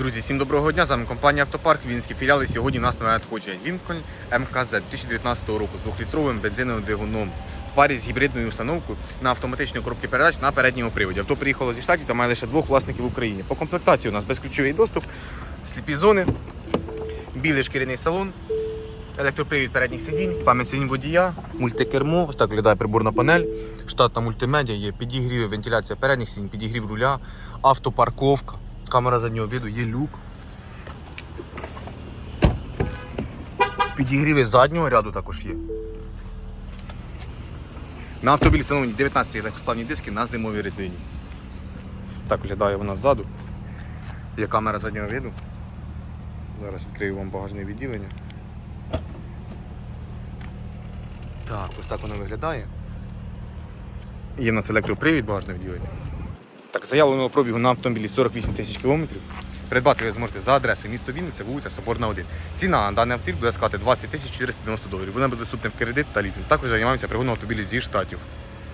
Друзі, всім доброго дня. З вами компанія Автопарк, Вінські філіали. Сьогодні у нас нове надходження. Лінкольн МКЗ 2019 року з 2-літровим бензиновим двигуном в парі з гібридною установкою на автоматичній коробці передач на передньому приводі. Авто приїхало зі штатів та має лише двох власників в Україні. По комплектації у нас безключовий доступ, сліпі зони, білий шкіряний салон, електропривід передніх сидінь, пам'ять сидінь водія, мультикермо, ось так виглядає приборна панель, штатна мультимедіа, є підігрів, вентиляція передніх сидінь, підігрів руля, автопарковка, камера заднього виду, є люк. Підігріви заднього ряду також є. На автомобілі встановлені 19 легкосплавні диски на зимовій резині. Так виглядає вона ззаду. Є камера заднього виду. Зараз відкрию вам багажне відділення. Так, ось так воно виглядає. Є в нас електропривід багажне відділення. Так, заявленого пробігу на автомобілі 48 тисяч кілометрів. Придбати ви зможете за адресою місто Вінниця, вулиця Соборна 1. Ціна на даний автомобіль буде складати 20 тисяч 490 доларів. Вона буде доступна в кредит та лізинг. Також займаємося пригоном автомобілів зі штатів.